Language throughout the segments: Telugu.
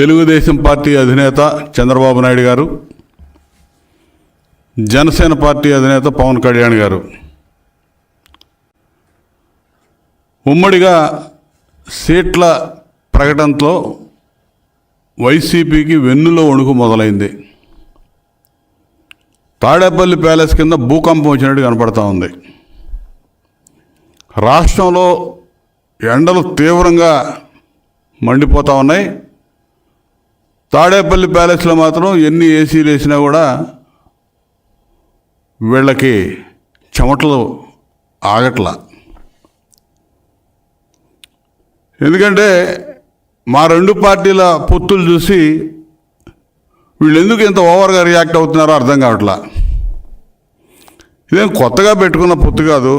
తెలుగుదేశం పార్టీ అధినేత చంద్రబాబు నాయుడు గారు జనసేన పార్టీ అధినేత పవన్ కళ్యాణ్ గారు. ఉమ్మడిగా సీట్ల ప్రకటనతో వైసీపీకి వెన్నులో వణుకు మొదలైంది. తాడేపల్లి ప్యాలెస్ కింద భూకంపం వచ్చినట్టు కనపడతా ఉంది. రాష్ట్రంలో ఎండలు తీవ్రంగా మండిపోతూ ఉన్నాయి. తాడేపల్లి ప్యాలెస్లో మాత్రం ఎన్ని ఏసీలు వేసినా కూడా వీళ్ళకి చెమటలు ఆగట్ల. ఎందుకంటే మా రెండు పార్టీల పొత్తులు చూసి వీళ్ళు ఎందుకు ఇంత ఓవర్గా రియాక్ట్ అవుతున్నారో అర్థం కావట్లా. ఇదేం కొత్తగా పెట్టుకున్న పొత్తు కాదు.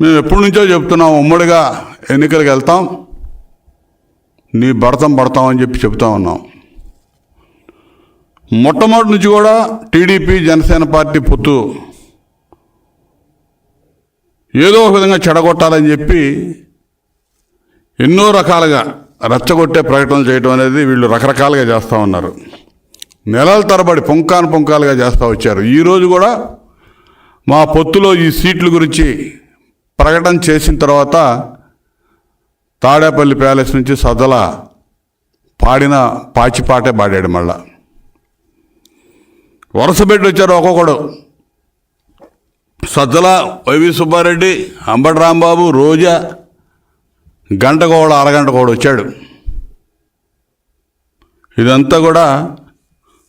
మేము ఎప్పటి నుంచో చెప్తున్నాం ఉమ్మడిగా ఎన్నికలకు వెళ్తాం. నీ భరతం పడతామని చెప్పి చెప్తా ఉన్నాం. మొట్టమొదటి నుంచి కూడా టీడీపీ జనసేన పార్టీ పొత్తు. ఏదో ఒక విధంగా చెడగొట్టాలని చెప్పి ఎన్నో రకాలుగా రచ్చగొట్టే ప్రకటనలు చేయడం అనేది వీళ్ళు రకరకాలుగా చేస్తూ ఉన్నారు. నెలల తరబడి పొంకాను పొంకాలుగా చేస్తూ వచ్చారు. ఈరోజు కూడా మా పొత్తులో ఈ సీట్ల గురించి ప్రకటన చేసిన తర్వాత తాడేపల్లి ప్యాలెస్ నుంచి సదల పాడిన పాచిపాటే పాడాడు మళ్ళా. వరుస పెట్టి వచ్చారు ఒక్కొక్కడు. సజ్జల వైవి సుబ్బారెడ్డి అంబటి రాంబాబు రోజా గంట కూడా అరగంట కూడా వచ్చాడు. ఇదంతా కూడా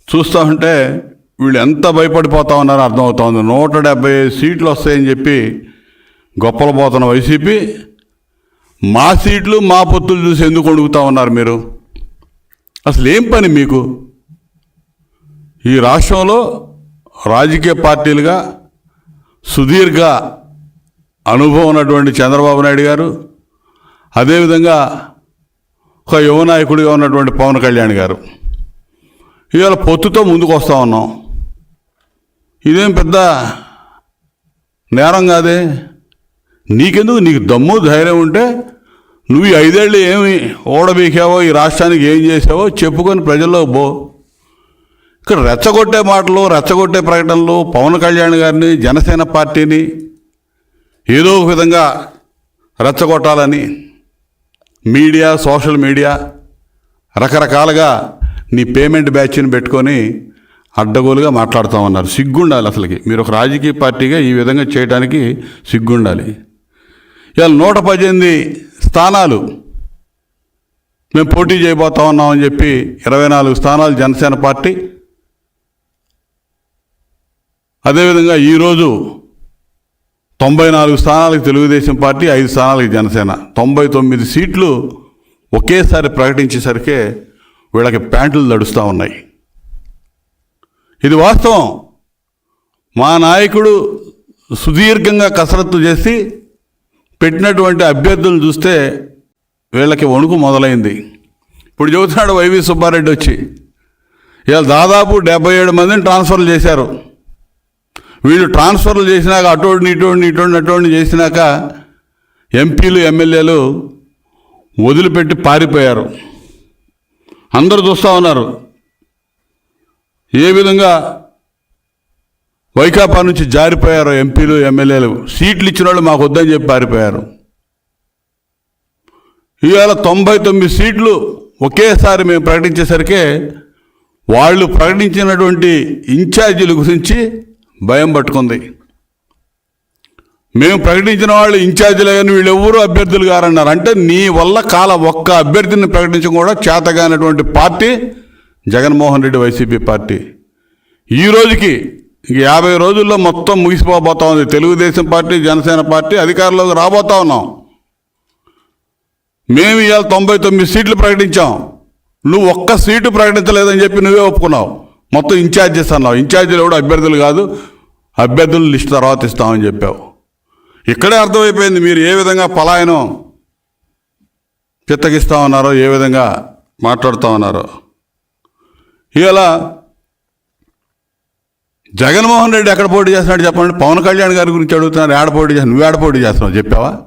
చూస్తూ ఉంటే వీళ్ళు ఎంత భయపడిపోతా ఉన్నారో అర్థమవుతోంది నూట డెబ్బై ఐదు సీట్లు వస్తాయని చెప్పి గొప్పలు పోతున్న వైసీపీ మా సీట్లు మా పొత్తులు చూసి ఎందుకు అడుగుతా ఉన్నారు మీరు? అసలు ఏం పని మీకు? ఈ రాష్ట్రంలో రాజకీయ పార్టీలుగా సుదీర్ఘ అనుభవం ఉన్నటువంటి చంద్రబాబు నాయుడు గారు అదేవిధంగా ఒక యువ నాయకుడిగా ఉన్నటువంటి పవన్ కళ్యాణ్ గారు. ఇవాళ పొత్తుతో ముందుకు వస్తూ ఉన్నాం. ఇదేం పెద్ద నేరం కాదే? నీకెందుకు? నీకు దమ్ము ధైర్యం ఉంటే నువ్వు ఈ ఐదేళ్ళు ఏమి ఓడబీకావో ఈ రాష్ట్రానికి ఏం చేసావో చెప్పుకొని ప్రజల్లో బో ఇక్కడ రెచ్చగొట్టే మాటలు రెచ్చగొట్టే ప్రకటనలు పవన్ కళ్యాణ్ గారిని జనసేన పార్టీని ఏదో ఒక విధంగా రెచ్చగొట్టాలని మీడియా సోషల్ మీడియా రకరకాలుగా నీ పేమెంట్ బ్యాచ్ని పెట్టుకొని అడ్డగోలుగా మాట్లాడుతూ ఉన్నారు. సిగ్గుండాలి అసలుకి. మీరు ఒక రాజకీయ పార్టీగా ఈ విధంగా చేయడానికి సిగ్గుండాలి. ఇవాళ నూట పద్దెనిమిది స్థానాలు. మేము పోటీ చేయబోతా ఉన్నామని చెప్పి ఇరవై నాలుగు స్థానాలు జనసేన పార్టీ. అదేవిధంగా ఈరోజు తొంభై నాలుగు స్థానాలకు తెలుగుదేశం పార్టీ ఐదు స్థానాలకు జనసేన. తొంభై తొమ్మిది సీట్లు ఒకేసారి ప్రకటించేసరికే వీళ్ళకి ప్యాంట్లు నడుస్తూ ఉన్నాయి. ఇది వాస్తవం. మా నాయకుడు సుదీర్ఘంగా కసరత్తు చేసి పెట్టినటువంటి అభ్యర్థులను చూస్తే వీళ్ళకి వణుకు మొదలైంది. ఇప్పుడు చెబుతున్నాడు వైవి సుబ్బారెడ్డి వచ్చి. ఇవాళ దాదాపు డెబ్బై ఏడు మందిని ట్రాన్స్ఫర్లు చేశారు. వీళ్ళు ట్రాన్స్ఫర్లు చేసినాక అటువంటి ఇటువంటి ఇటువంటి అటువంటి చేసినాక ఎంపీలు ఎమ్మెల్యేలు వదిలిపెట్టి పారిపోయారు. అందరూ చూస్తూ ఉన్నారు. ఏ విధంగా వైకాపా నుంచి జారిపోయారు ఎంపీలు ఎమ్మెల్యేలు. సీట్లు ఇచ్చిన వాళ్ళు మాకు వద్దని చెప్పి పారిపోయారు. ఇవాళ తొంభై తొమ్మిది సీట్లు ఒకేసారి మేము ప్రకటించేసరికి వాళ్ళు ప్రకటించినటువంటి ఇన్ఛార్జీల గురించి భయం పట్టుకుంది. మేము ప్రకటించిన వాళ్ళు ఇన్ఛార్జీలు కానీ వీళ్ళు ఎవరు అభ్యర్థులు కారన్నారు అంటే నీ వల్ల కాల ఒక్క అభ్యర్థిని ప్రకటించడం కూడా చేతగానటువంటి party Jaganmohan Reddy YCP party. ఈ రోజుకి యాభై రోజుల్లో మొత్తం ముగిసిపోబోతా ఉంది తెలుగుదేశం పార్టీ జనసేన పార్టీ అధికారంలోకి రాబోతా ఉన్నాం. మేము ఇవాళ తొంభై తొమ్మిది సీట్లు ప్రకటించాం. నువ్వు ఒక్క సీటు ప్రకటించలేదని చెప్పి నువ్వే ఒప్పుకున్నావు. మొత్తం ఇన్ఛార్జెస్ అన్నావు ఇన్ఛార్జీలు కూడా అభ్యర్థులు కాదు. అభ్యర్థుల లిస్ట్ తర్వాత ఇస్తామని చెప్పావు. ఇక్కడే అర్థమైపోయింది మీరు ఏ విధంగా పలాయనం చిత్తగిస్తా ఉన్నారో ఏ విధంగా మాట్లాడుతూ ఉన్నారో. ఇలా జగన్మోహన్ రెడ్డి ఎక్కడ పోటీ చేస్తున్నాడు చెప్పండి? పవన్ కళ్యాణ్ గారి గురించి అడుగుతున్నారు ఏడ పోటీ చేస్తున్నావు నువ్వు ఏడ పోటీ చేస్తున్నావు? చెప్పావా?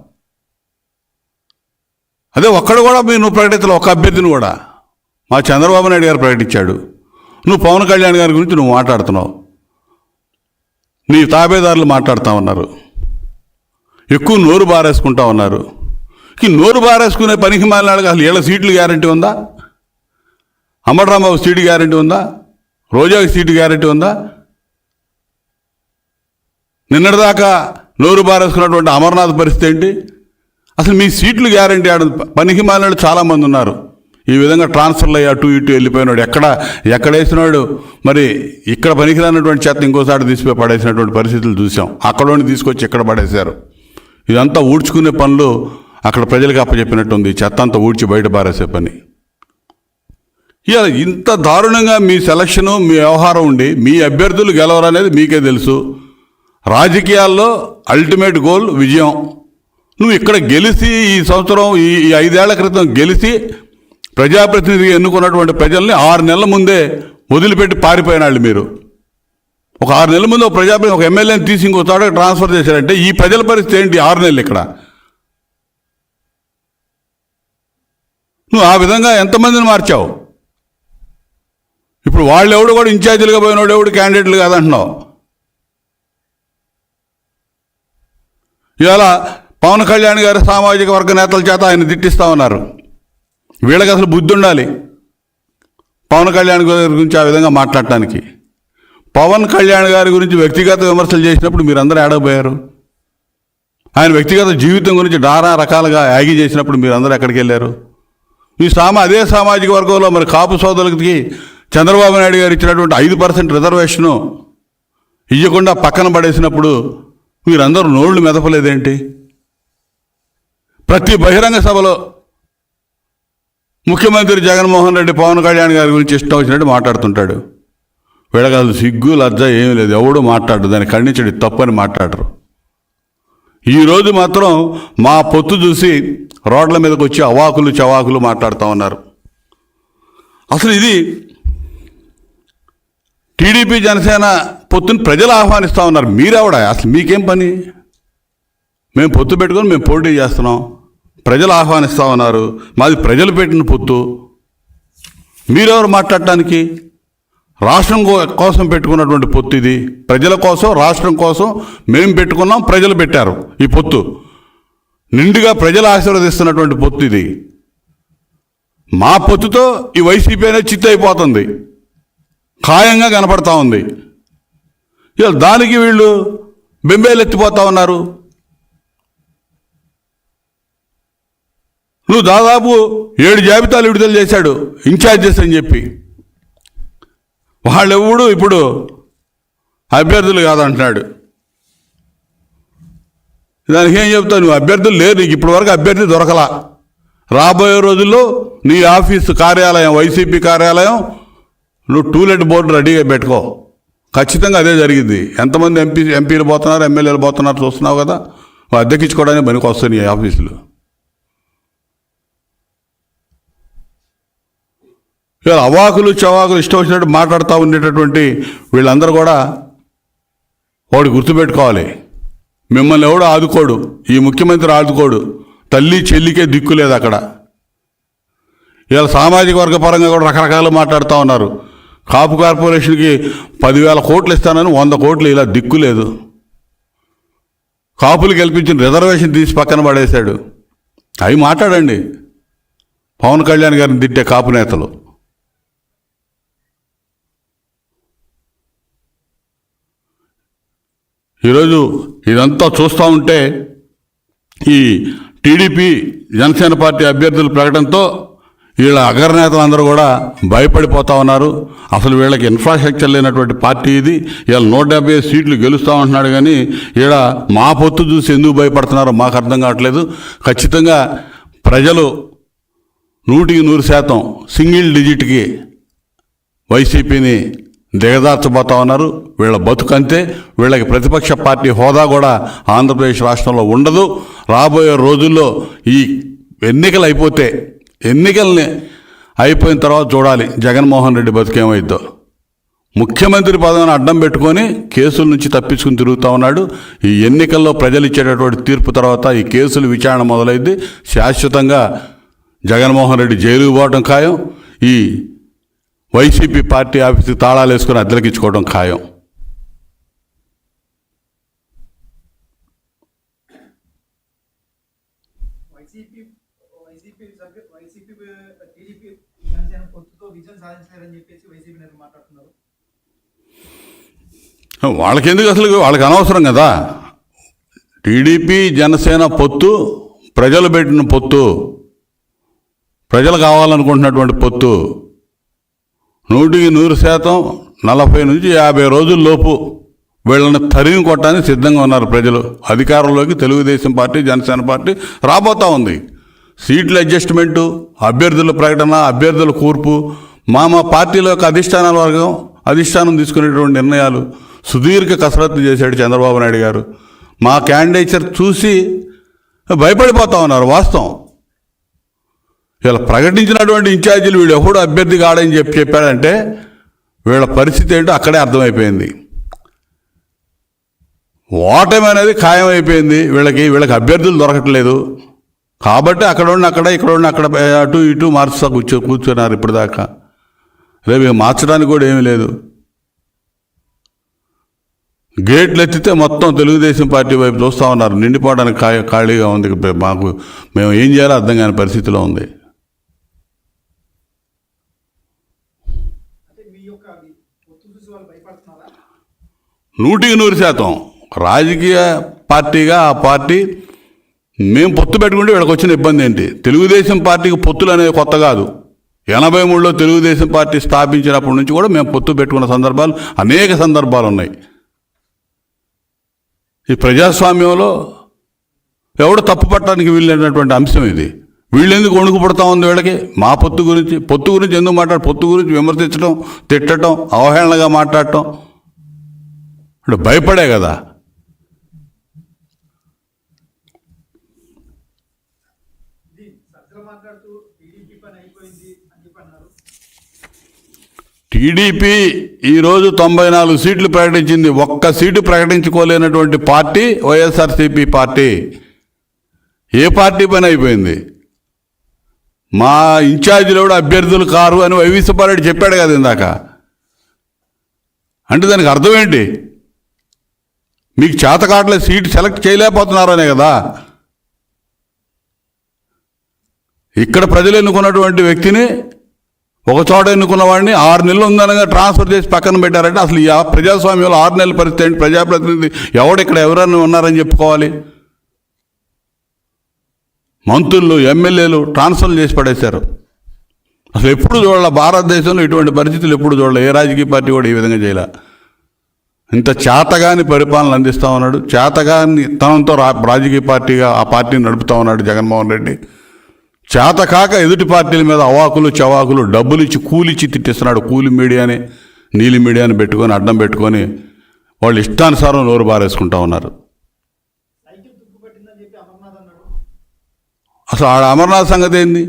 అదే ఒక్కడు కూడా మీరు నువ్వు ప్రకటించలే ఒక అభ్యర్థిని కూడా. మా చంద్రబాబు నాయుడు గారు ప్రకటించాడు. నువ్వు పవన్ కళ్యాణ్ గారి గురించి నువ్వు మాట్లాడుతున్నావు. నీ తాబేదారులు మాట్లాడుతూ ఉన్నారు. ఎక్కువ నోరు బారేసుకుంటా ఉన్నారు. ఈ నోరు బారేసుకునే పనికి మాలినాడు అసలు ఏళ్ళ సీట్లు గ్యారంటీ ఉందా? అమర్రాంబాబు సీటు గ్యారంటీ ఉందా? రోజాకి సీటు గ్యారంటీ ఉందా? నిన్నటిదాకా నోరు బారేసుకున్నటువంటి అమర్నాథ్ పరిస్థితి ఏంటి? అసలు మీ సీట్లు గ్యారంటీ ఆడ పనికి మాలినాడు చాలామంది ఉన్నారు. ఈ విధంగా ట్రాన్స్ఫర్లు అయ్యి అటు ఇటు వెళ్ళిపోయినాడు. ఎక్కడ ఎక్కడేసినాడు మరి ఇక్కడ పనికిరానటువంటి చెత్త ఇంకోసారి తీసిపోయి పడేసినటువంటి పరిస్థితులు చూసాం. అక్కడోని తీసుకొచ్చి ఇక్కడ పడేశారు? ఇదంతా ఊడ్చుకునే పనులు అక్కడ ప్రజలకు అప్పచెప్పినట్టుంది. చెత్త అంతా ఊడ్చి బయట పారేసే పని. ఇవాళ ఇంత దారుణంగా మీ సెలక్షను మీ వ్యవహారం ఉండి మీ అభ్యర్థులు గెలవరనేది మీకే తెలుసు. రాజకీయాల్లో అల్టిమేట్ గోల్ విజయం. నువ్వు ఇక్కడ గెలిచి ఈ సంవత్సరం ఈ ఐదేళ్ళ క్రితం గెలిచి ప్రజాప్రతినిధిగా ఎన్నుకున్నటువంటి ప్రజల్ని ఆరు నెలల ముందే వదిలిపెట్టి పారిపోయిన వాళ్ళు మీరు. ఒక ఆరు నెలల ముందు ఒక ప్రజాప్రతి ఒక ఎమ్మెల్యేని తీసి ఇంకో చోట ట్రాన్స్ఫర్ చేశారంటే ఈ ప్రజల పరిస్థితి ఏంటి ఆరు నెలలు ఇక్కడ? నువ్వు ఆ విధంగా ఎంతమందిని మార్చావు? ఇప్పుడు వాళ్ళు ఎవడు కూడా ఇన్ఛార్జీలుగా పోయినోడు ఎవడు క్యాండిడేట్లు కాదంటున్నావు. ఇవాళ పవన్ కళ్యాణ్ గారి సామాజిక వర్గ నేతల చేత ఆయన తిట్టిస్తా ఉన్నారు. వీళ్ళకి అసలు బుద్ధి ఉండాలి. పవన్ కళ్యాణ్ గారి గురించి ఆ విధంగా మాట్లాడటానికి. పవన్ కళ్యాణ్ గారి గురించి వ్యక్తిగత విమర్శలు చేసినప్పుడు మీరందరూ ఏడకపోయారు ఆయన వ్యక్తిగత జీవితం గురించి డారా రకాలుగా యాగి చేసినప్పుడు మీరందరూ ఎక్కడికి వెళ్ళారు? ఈ సామా అదే సామాజిక వర్గంలో మరి కాపు సోదరులకి చంద్రబాబు నాయుడు గారు ఇచ్చినటువంటి ఐదు పర్సెంట్ రిజర్వేషను ఇవ్వకుండా పక్కన పడేసినప్పుడు మీరందరూ నోళ్ళు మెదపలేదేంటి? ప్రతి బహిరంగ సభలో ముఖ్యమంత్రి జగన్మోహన్ రెడ్డి పవన్ కళ్యాణ్ గారి గురించి ఇష్టం వచ్చినట్టు మాట్లాడుతుంటాడు. వీళ్ళకి సిగ్గు లజ్జ ఏమీ లేదు. ఎవడు మాట్లాడు దాన్ని ఖండించడు తప్పని మాట్లాడరు. ఈరోజు మాత్రం మా పొత్తు చూసి రోడ్ల మీదకి వచ్చి అవాకులు చవాకులు మాట్లాడుతూ ఉన్నారు. అసలు ఇది టీడీపీ జనసేన పొత్తుని ప్రజలు ఆహ్వానిస్తూ ఉన్నారు. మీరెవడా? అసలు మీకేం పని? మేము పొత్తు పెట్టుకొని మేము పోటీ చేస్తున్నాం. ప్రజలు ఆహ్వానిస్తూ ఉన్నారు. మాది ప్రజలు పెట్టిన పొత్తు. మీరెవరు మాట్లాడటానికి? రాష్ట్రం కో- కోసం పెట్టుకున్నటువంటి పొత్తు ఇది. ప్రజల కోసం రాష్ట్రం కోసం మేము పెట్టుకున్నాం ప్రజలు పెట్టారు ఈ పొత్తు. నిండుగా ప్రజలు ఆశీర్వదిస్తున్నటువంటి పొత్తు ఇది. మా పొత్తుతో ఈ వైసీపీ అనేది చిత్తు అయిపోతుంది ఖాయంగా కనపడతా ఉంది. ఇలా దానికి వీళ్ళు బెంబేలెత్తిపోతా ఉన్నారు. నువ్వు దాదాపు ఏడు జాబితాలు విడుదల చేశాడు ఇన్ఛార్జెస్ అని చెప్పి. వాళ్ళెవడు ఇప్పుడు అభ్యర్థులు కాదంటున్నాడు. దానికి ఏం చెప్తావు? నువ్వు అభ్యర్థులు లేరు నీకు ఇప్పటివరకు అభ్యర్థి దొరకలా. రాబోయే రోజుల్లో నీ ఆఫీసు కార్యాలయం వైసీపీ కార్యాలయం నువ్వు టూలెట్ బోర్డు రెడీగా పెట్టుకో. ఖచ్చితంగా అదే జరిగింది. ఎంతమంది ఎంపీ ఎంపీలు పోతున్నారు ఎమ్మెల్యేలు పోతున్నారు చూస్తున్నావు కదా? నువ్వు అద్దెకించుకోవడానికి పనికి వస్తాయి ఆఫీసులు. ఇలా అవాకులు చవాకులు ఇష్టం వచ్చినట్టు మాట్లాడుతూ ఉండేటటువంటి వీళ్ళందరూ కూడా వాడు గుర్తుపెట్టుకోవాలి. మిమ్మల్ని ఎవడు ఆదుకోడు? ఈ ముఖ్యమంత్రి ఆదుకోడు. తల్లి చెల్లికే దిక్కు లేదు అక్కడ. ఇలా సామాజిక వర్గ పరంగా కూడా రకరకాలు మాట్లాడుతూ ఉన్నారు. కాపు కార్పొరేషన్కి పదివేల కోట్లు ఇస్తానని వంద కోట్లు ఇలా దిక్కు లేదు. కాపులు గెలిపించిన రిజర్వేషన్ తీసి పక్కన పడేశాడు. అవి మాట్లాడండి. పవన్ కళ్యాణ్ గారిని తిట్టే కాపు నేతలు. ఈరోజు ఇదంతా చూస్తూ ఉంటే ఈ టీడీపీ జనసేన పార్టీ అభ్యర్థుల ప్రకటనతో వీళ్ళ అగ్రనేతలందరూ కూడా భయపడిపోతా ఉన్నారు. అసలు వీళ్ళకి ఇన్ఫ్రాస్ట్రక్చర్ లేనటువంటి పార్టీ ఇది. వీళ్ళ నూట డెబ్బై సీట్లు గెలుస్తూ ఉంటున్నాడు కానీ ఈడ మా పొత్తు చూసి ఎందుకు భయపడుతున్నారో మాకు అర్థం కావట్లేదు. ఖచ్చితంగా ప్రజలు నూటికి నూరు శాతం సింగిల్ డిజిట్కి వైసీపీని దిగదార్చబోతా ఉన్నారు. వీళ్ళ బతుకంతే వీళ్ళకి ప్రతిపక్ష పార్టీ హోదా కూడా ఆంధ్రప్రదేశ్ రాష్ట్రంలో ఉండదు. రాబోయే రోజుల్లో ఈ ఎన్నికలు అయిపోతే ఎన్నికల్ని అయిపోయిన తర్వాత చూడాలి. జగన్మోహన్ రెడ్డి బతికేమైద్దో. ముఖ్యమంత్రి పదవిని అడ్డం పెట్టుకొని కేసుల నుంచి తప్పించుకుని తిరుగుతూ ఉన్నాడు. ఈ ఎన్నికల్లో ప్రజలు ఇచ్చేటటువంటి తీర్పు తర్వాత ఈ కేసులు విచారణ మొదలైంది. శాశ్వతంగా జగన్మోహన్ రెడ్డి జైలుకు పోవడం ఖాయం. ఈ వైసీపీ పార్టీ ఆఫీస్కి తాళాలు వేసుకొని అద్దెలకిచ్చుకోవడం ఖాయం వైసీపీ వైసీపీ సభ్యు వైసీపీ టీడీపీ జనసేన పొత్తుతో విజయం సాధించారని చెప్పేసి వైసీపీ నేతలు మాట్లాడుతున్నారు వాళ్ళకి ఎందుకు అసలు? వాళ్ళకి అనవసరం కదా. టీడీపీ జనసేన పొత్తు ప్రజలు పెట్టిన పొత్తు ప్రజలు కావాలనుకుంటున్నటువంటి పొత్తు. నూటికి నూరు శాతం నలభై నుంచి యాభై రోజుల్లోపు వీళ్ళని తరిమి కొట్టడానికి సిద్ధంగా ఉన్నారు ప్రజలు. అధికారంలోకి తెలుగుదేశం పార్టీ జనసేన పార్టీ రాబోతా ఉంది. సీట్ల అడ్జస్ట్మెంటు అభ్యర్థుల ప్రకటన అభ్యర్థుల కూర్పు మా మా పార్టీల యొక్క అధిష్టానాల వర్గం అధిష్టానం తీసుకునేటువంటి నిర్ణయాలు సుదీర్ఘ కసరత్తు చేశాడు చంద్రబాబు నాయుడు గారు. మా క్యాండిడేచర్ చూసి భయపడిపోతా ఉన్నారు వాస్తవం. ఇలా ప్రకటించినటువంటి ఇన్ఛార్జీలు వీళ్ళు ఎప్పుడు అభ్యర్థి కాడని చెప్పి చెప్పాడంటే వీళ్ళ పరిస్థితి ఏంటో అక్కడే అర్థమైపోయింది. ఓటమి అనేది ఖాయం అయిపోయింది వీళ్ళకి వీళ్ళకి అభ్యర్థులు దొరకట్లేదు. కాబట్టి అక్కడ ఉన్న అక్కడ ఇక్కడ ఉండి అక్కడ అటు ఇటు మార్చుతా కూర్చో కూర్చున్నారు ఇప్పటిదాకా. రేపు మార్చడానికి కూడా ఏమీ లేదు. గేట్లు ఎత్తితే మొత్తం తెలుగుదేశం పార్టీ వైపు చూస్తూ ఉన్నారు. నిండిపోవడానికి ఖా ఖాళీగా ఉంది. మాకు మేము ఏం చేయాలో అర్థం కాని పరిస్థితిలో ఉంది. నూటికి నూరు శాతం. రాజకీయ పార్టీగా ఆ పార్టీ మేము పొత్తు పెట్టుకుంటే వీళ్ళకి వచ్చిన ఇబ్బంది ఏంటి? తెలుగుదేశం పార్టీకి పొత్తులు అనేది కొత్త కాదు. ఎనభై మూడులో తెలుగుదేశం పార్టీ స్థాపించినప్పటి నుంచి కూడా మేము పొత్తు పెట్టుకున్న సందర్భాలు అనేక సందర్భాలు ఉన్నాయి. ఈ ప్రజాస్వామ్యంలో ఎవడు తప్పు పట్టడానికి వీళ్ళైనటువంటి అంశం ఇది. వీళ్ళు ఎందుకు వణుకు పడతా ఉంది వీళ్ళకి? మా పొత్తు గురించి పొత్తు గురించి ఎందుకు మాట్లాడు పొత్తు గురించి విమర్శించడం తిట్టడం అవహేళనగా మాట్లాడటం? ఇప్పుడు భయపడే కదా ఇది సజ్జల మాట్లాడుతూ టీడీపీ పని అయిపోయింది అని చెప్పి అన్నారు టీడీపీ ఈరోజు తొంభై నాలుగు సీట్లు ప్రకటించింది. ఒక్క సీటు ప్రకటించుకోలేనటువంటి పార్టీ వైఎస్ఆర్సీపీ పార్టీ. ఏ పార్టీ పని అయిపోయింది? మా ఇన్ఛార్జీలు కూడా అభ్యర్థులు కారు అని వైవి సుబ్బారెడ్డి చెప్పాడు కదా ఇందాక. అంటే దానికి అర్థం ఏంటి? మీకు చేతకాట్లే సీట్ సెలెక్ట్ చేయలేకపోతున్నారనే కదా. ఇక్కడ ప్రజలు ఎన్నుకున్నటువంటి వ్యక్తిని ఒక చోట ఎన్నుకున్న వాడిని ఆరు నెలలు ఉందనగా ట్రాన్స్ఫర్ చేసి పక్కన పెట్టారంటే అసలు ఈ ఆ- ప్రజాస్వామ్యంలో ఆరు నెలల పరిస్థితి ఏంటి? ప్రజాప్రతినిధి ఎవడు ఇక్కడ ఎవరన్నా ఉన్నారని చెప్పుకోవాలి? మంత్రులు ఎమ్మెల్యేలు ట్రాన్స్ఫర్ చేసి పడేశారు. అసలు ఎప్పుడు చూడాల? భారతదేశంలో ఇటువంటి పరిస్థితులు ఎప్పుడు చూడాలి? ఏ రాజకీయ పార్టీ కూడా ఈ విధంగా చేయాల. ఇంత చేతగాని పరిపాలన అందిస్తూ ఉన్నాడు. చేతగాని తనంతో రా రాజకీయ పార్టీగా ఆ పార్టీని నడుపుతా ఉన్నాడు జగన్మోహన్ రెడ్డి. చేతకాక ఎదుటి పార్టీల మీద అవాకులు చవాకులు డబ్బులు ఇచ్చి కూలిచ్చి తిట్టిస్తున్నాడు కూలి మీడియాని నీలి మీడియాని పెట్టుకొని అడ్డం పెట్టుకొని వాళ్ళు ఇష్టానుసారం నోరు బారేసుకుంటా ఉన్నారు. అసలు ఆడ అమర్నాథ్ సంగతి ఏంది?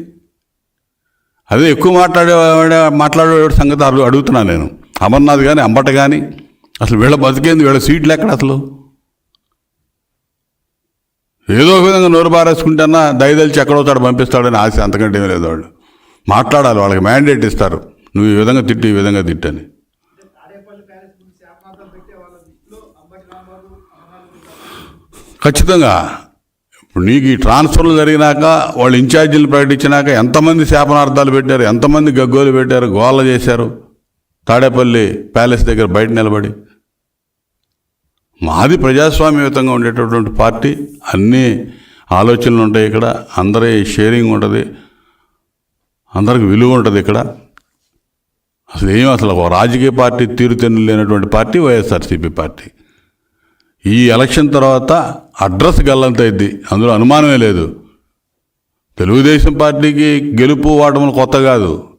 అదే ఎక్కువ మాట్లాడే మాట్లాడే సంగతి అడుగు అడుగుతున్నాను నేను. అమర్నాథ్ కానీ అంబట కానీ అసలు వీళ్ళ బతికేంది? వీళ్ళ సీట్లు ఎక్కడ అసలు? ఏదో ఒక విధంగా నోరు బారేసుకుంటేనా దయదలిచి ఎక్కడో పంపిస్తాడని ఆశ అంతకంటే ఏమీ లేదు వాళ్ళు. మాట్లాడాలి వాళ్ళకి మ్యాండేట్ ఇస్తారు. నువ్వు ఈ విధంగా తిట్టు ఈ విధంగా తిట్టని ఖచ్చితంగా. ఇప్పుడు నీకు ఈ ట్రాన్స్ఫర్లు జరిగినాక వాళ్ళు ఇన్ఛార్జీలు ప్రకటించినాక ఎంతమంది శాపనార్థాలు పెట్టారు ఎంతమంది గగ్గోలు పెట్టారు గోళ్ళ చేశారు. తాడేపల్లి ప్యాలెస్ దగ్గర బయట నిలబడి. మాది ప్రజాస్వామ్యయుతంగా ఉండేటటువంటి పార్టీ అన్ని ఆలోచనలు ఉంటాయి ఇక్కడ అందరి షేరింగ్ ఉంటుంది అందరికి విలువ ఉంటుంది ఇక్కడ. అసలు ఏం అసలు ఒక రాజకీయ పార్టీ తీరుతెన్ను లేనటువంటి పార్టీ వైఎస్ఆర్సీపీ పార్టీ. ఈ ఎలక్షన్ తర్వాత అడ్రస్ గల్లంతైద్ది అందులో అనుమానమే లేదు. తెలుగుదేశం పార్టీకి గెలుపు వాటములు కొత్త కాదు.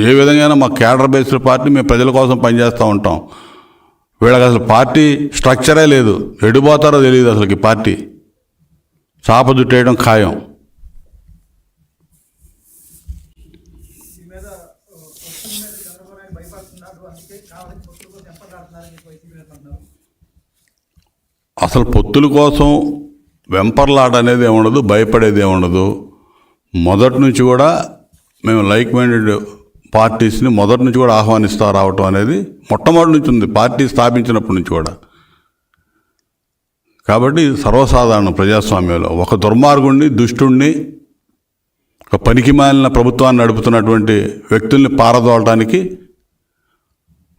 ఏ విధంగా మా క్యాడర్ బేస్డ్ పార్టీ మేము ప్రజల కోసం పనిచేస్తూ ఉంటాం. వీళ్ళకి అసలు పార్టీ స్ట్రక్చరే లేదు. ఎడిపోతారో తెలియదు అసలుకి పార్టీ. చాప జుట్టేయడం ఖాయం. కోసం అసలు పొత్తుల కోసం వెంపర్లాట అనేది ఏముండదు భయపడేది ఏముండదు. మొదటి నుంచి కూడా మేము లైక్ మైండెడ్ పార్టీస్ని మొదటి నుంచి కూడా ఆహ్వానిస్తూ రావటం అనేది మొట్టమొదటి నుంచి ఉంది. పార్టీ స్థాపించినప్పటి నుంచి కూడా. కాబట్టి సర్వసాధారణ సర్వసాధారణం ప్రజాస్వామ్యంలో. ఒక దుర్మార్గుణ్ణి దుష్టుణ్ణి ఒక పనికి మాలిన ప్రభుత్వాన్ని నడుపుతున్నటువంటి వ్యక్తుల్ని పారదోలటానికి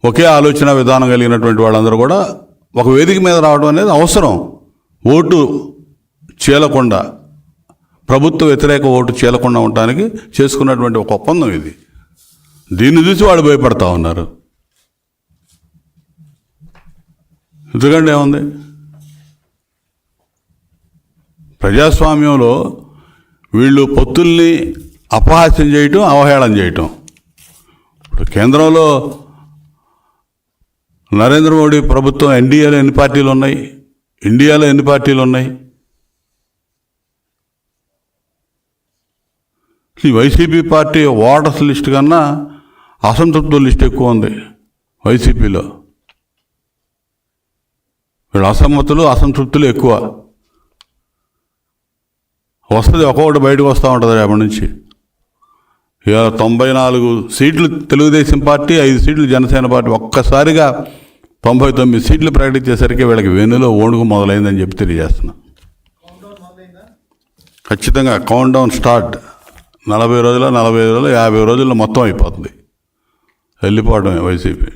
ఒకే ఆలోచన విధానం కలిగినటువంటి వాళ్ళందరూ కూడా ఒక వేదిక మీద రావడం అనేది అవసరం. ఓటు చీలకుండా ప్రభుత్వ వ్యతిరేక ఓటు చీలకుండా ఉండటానికి చేసుకున్నటువంటి ఒక ఒప్పందం ఇది. దీన్ని చూసి వాళ్ళు భయపడతా ఉన్నారు. ఎందుకంటే ఏముంది? ప్రజాస్వామ్యంలో వీళ్ళు పొత్తుల్ని అపహాస్యం చేయటం అవహేళన చేయటం. ఇప్పుడు కేంద్రంలో నరేంద్ర మోడీ ప్రభుత్వం ఎన్డీఏలో ఎన్ని పార్టీలు ఉన్నాయి? ఇండియాలో ఎన్ని పార్టీలు ఉన్నాయి? ఈ వైసీపీ పార్టీ ఓటర్స్ లిస్ట్ కన్నా అసంతృప్తుల లిస్ట్ ఎక్కువ ఉంది వైసీపీలో. వీళ్ళు అసమ్మతులు అసంతృప్తులు ఎక్కువ. వస్తుంది ఒక్కొక్కటి బయటకు వస్తూ ఉంటుంది రేపటి నుంచి. ఇవాళ తొంభై నాలుగు సీట్లు తెలుగుదేశం పార్టీ ఐదు సీట్లు జనసేన పార్టీ. ఒక్కసారిగా తొంభై తొమ్మిది సీట్లు ప్రకటించేసరికి వీళ్ళకి వెన్నులో ఓణుకు మొదలైందని చెప్పి తెలియజేస్తున్నా. ఖచ్చితంగా కౌంట్ డౌన్ స్టార్ట్ నలభై రోజుల నలభై రోజుల యాభై రోజుల్లో మొత్తం అయిపోతుంది. వెళ్ళిపోవడమే వైసీపీ.